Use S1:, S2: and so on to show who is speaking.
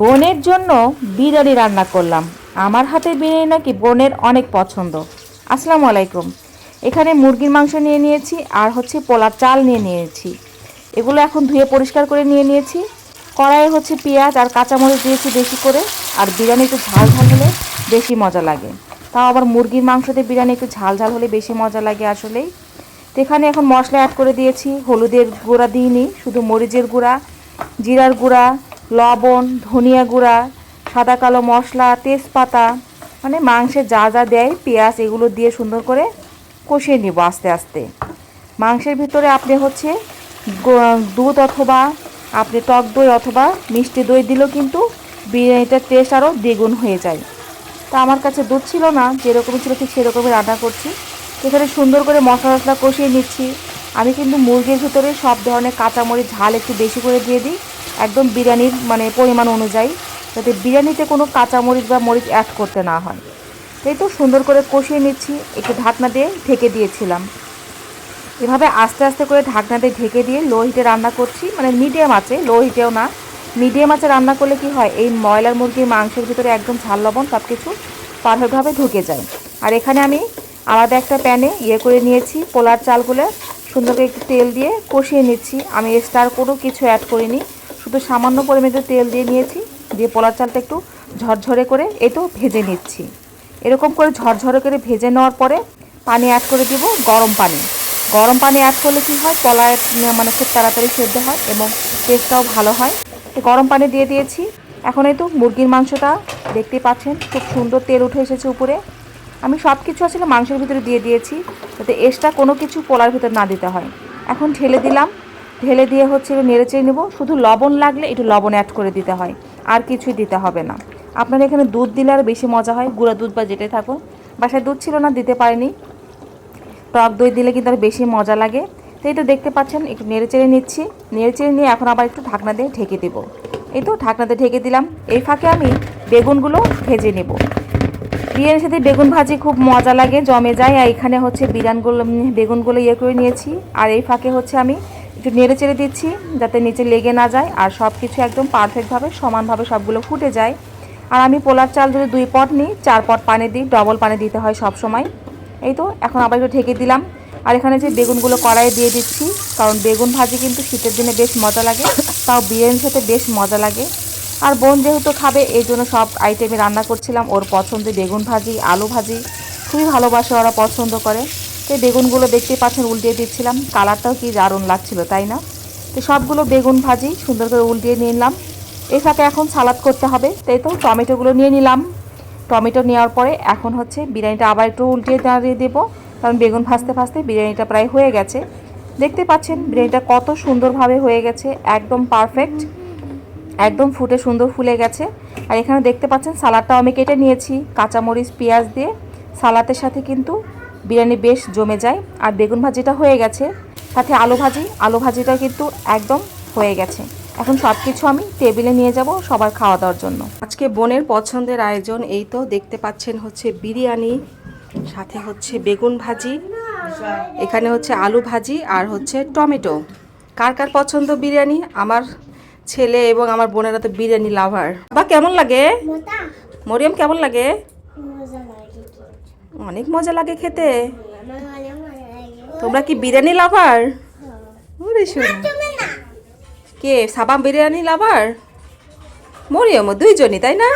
S1: বোনের জন্য বিরিয়ানি রান্না করলাম। আমার হাতে বিরিয়ানি নাকি বোনের অনেক পছন্দ। আসসালামু আলাইকুম। এখানে মুরগির মাংস নিয়ে নিয়েছি আর হচ্ছে পোলার চাল নিয়ে নিয়েছি। এগুলো এখন ধুয়ে পরিষ্কার করে নিয়ে নিয়েছি। কড়াইয়ে হচ্ছে পেঁয়াজ আর কাঁচামরিচ দিয়েছি বেশি করে। আর বিরিয়ানি একটু ঝাল ঝাল হলে বেশি মজা লাগে। তাও আবার মুরগির মাংসতে বিরিয়ানি একটু ঝাল ঝাল হলে বেশি মজা লাগে আসলেই। তো এখানে এখন মশলা অ্যাড করে দিয়েছি। হলুদের গুঁড়া দিইনি, শুধু মরিচের গুঁড়া, জিরার গুঁড়া লবণ, ধনিয়া গুঁড়া, সাদা কালো মশলা, তেজপাতা মানে মাংসে যা যা দেয়, পেঁয়াজ, এগুলো দিয়ে সুন্দর করে কষিয়ে নিব আস্তে আস্তে। মাংসের ভিতরে আপনি হচ্ছে দুধ অথবা আপনি টক দই অথবা মিষ্টি দই দিলেও কিন্তু বিরিয়ানিটার টেস্ট আরও দ্বিগুণ হয়ে যায়। তা আমার কাছে দুধ ছিল না, যেরকম ছিল ঠিক সেরকমই রান্না করছি। এখানে সুন্দর করে মশলা মশলা কষিয়ে নিচ্ছি। আমি কিন্তু মুরগির ভিতরে সব ধরনের কাঁচামরিচ, ঝাল একটু বেশি করে দিয়ে দিই। একদম বিরিয়ানির মানে পরিমাণ অনুযায়ী যাতে বিরিয়ানিতে কোনো কাঁচামরিচ বা মরিচ অ্যাড করতে না হয়। এই তো সুন্দর করে কষিয়ে নিচ্ছি, একটু ঢাকনা দিয়ে ঢেকে দিয়েছিলাম। এভাবে আস্তে আস্তে করে ঢাকনা দিয়ে ঢেকে দিয়ে লো হিটে রান্না করছি মানে মিডিয়াম আছে লো হিটেও না। মিডিয়াম আছে রান্না করলে কি হয়, এই ময়লার মুরগির মাংসের ভিতরে একদম ঝাল লবণ সব কিছু পারফেক্টভাবে ঢুকে যায়। আর এখানে আমি আলাদা একটা প্যানে ইয়ে করে নিয়েছি, পোলার চালগুলো সুন্দর করে একটু তেল দিয়ে কষিয়ে নিচ্ছি। আমি স্টার কোনো কিছু অ্যাড করিনি। শুধু সামান্য পরিমাণে তেল দিয়ে নিয়েছি, দিয়ে পোলার চালটা একটু ঝরঝরে করে তো ভেজে নিচ্ছি। এরকম করে ঝরঝরে করে ভেজে নেওয়ার পরে পানি অ্যাড করে দিব গরম পানি। গরম পানি অ্যাড করলে কি হয়? কলায় মানে খুব তাড়াতাড়ি সেদ্ধ হয় এবং টেস্টটাও ভালো হয়। তো গরম পানি দিয়ে দিয়েছি। এখন এই তো মুরগির মাংসটা দেখতে পাচ্ছেন, খুব সুন্দর তেল উঠে এসেছে উপরে। আমি সব কিছু আসলে মাংসের ভিতরে দিয়ে দিয়েছি, যাতে এক্সট্রা কোনো কিছু পোলার ভিতরে না দিতে হয়। এখন ঢেলে দিলাম। ঢেলে দিয়ে হচ্ছে নেড়ে চেড়ে নেব। শুধু লবণ লাগলে একটু লবণ অ্যাড করে দিতে হয়, আর কিছুই দিতে হবে না। আপনার এখানে দুধ দিলে আর বেশি মজা হয়, গুঁড়া দুধ বা যেটাই থাকুন বাসায় দুধ ছিল না, দিতে পারিনি। টক দই দিলে কিন্তু আর বেশি মজা লাগে। তো তো দেখতে পাচ্ছেন, একটু নেড়ে চেড়ে নিচ্ছি। নেড়ে চেড়ে নিয়ে এখন আবার একটু ঢাকনা দিয়ে ঢেকে দেব। এই তো ঢাকনাতে ঢেকে দিলাম। এই ফাঁকে আমি বেগুনগুলো ভেজে নেব। বিরিয়ানির সাথে বেগুন ভাজি খুব মজা লাগে, জমে যায়। আর এখানে হচ্ছে বিরিয়ানগুলো বেগুনগুলো ইয়ে করে নিয়েছি। আর এই ফাঁকে হচ্ছে আমি একটু নেড়ে চেড়ে দিচ্ছি যাতে নিচে লেগে না যায় আর সব কিছু একদম পারফেক্টভাবে সমানভাবে সবগুলো ফুটে যায়। আর আমি পোলার চাল যদি দুই পট নিই, চার পট পানি দিই ডবল পানি দিতে হয় সব সময় এই তো, এখন আবার একটু ঢেকে দিলাম। আর এখানে যে বেগুনগুলো কড়াইয়ে দিয়ে দিচ্ছি, কারণ বেগুন ভাজি কিন্তু শীতের দিনে বেশ মজা লাগে, তাও বিরিয়ানির সাথে বেশ মজা লাগে। আর বোন যেহেতু খাবে, এই জন্য সব আইটেমে রান্না করছিলাম, ওর পছন্দের বেগুন ভাজি, আলু ভাজি। খুবই ভালোবাসে ওরা পছন্দ করে। তো বেগুনগুলো দেখতে পাচ্ছেন, উল্টিয়ে দিচ্ছিলাম। কালারটাও কি দারুণ লাগছিল, তাই না? তো সবগুলো বেগুন ভাজি, সুন্দর করে উল্টিয়ে নিয়ে নিলাম। এর সাথে এখন সালাদ করতে হবে, তাই তো? টমেটোগুলো নিয়ে নিলাম। টমেটো নেওয়ার পরে এখন হচ্ছে বিরিয়ানিটা আবার একটু উল্টিয়ে দাঁড়িয়ে দেবো, কারণ বেগুন ভাজতে ভাজতে বিরিয়ানিটা প্রায় হয়ে গেছে। দেখতে পাচ্ছেন বিরিয়ানিটা কত সুন্দরভাবে হয়ে গেছে, একদম পারফেক্ট একদম ফুটে সুন্দর ফুলে গেছে। আর এখানে দেখতে পাচ্ছেন সালাডটাও আমি কেটে নিয়েছি, কাঁচামরিচ, পেঁয়াজ দিয়ে। সালাদের সাথে কিন্তু বিরিয়ানি বেশ জমে যায় আর বেগুন ভাজিটা হয়ে গেছে। সাথে আলু ভাজি আলু ভাজিটা কিন্তু একদম হয়ে গেছে। এখন সব কিছু আমি টেবিলে নিয়ে যাব সবার খাওয়া দাওয়ার জন্য। আজকে বোনের পছন্দের আয়োজন এই তো দেখতে পাচ্ছেন হচ্ছে বিরিয়ানি সাথে হচ্ছে বেগুন ভাজি এখানে হচ্ছে আলু ভাজি আর হচ্ছে টমেটো। কার কার পছন্দ বিরিয়ানি? আমার ছেলে এবং আমার বোনেরা তো বিরিয়ানি লাভার। বা কেমন লাগে? মরিয়ম কেমন লাগে? অনেক মজা লাগে খেতে। তোমরা কি বিরিয়ানি লাভার? কে সাবাম বিরিয়ানি লাভার? মরিয়ম, দুইজনই, তাই না?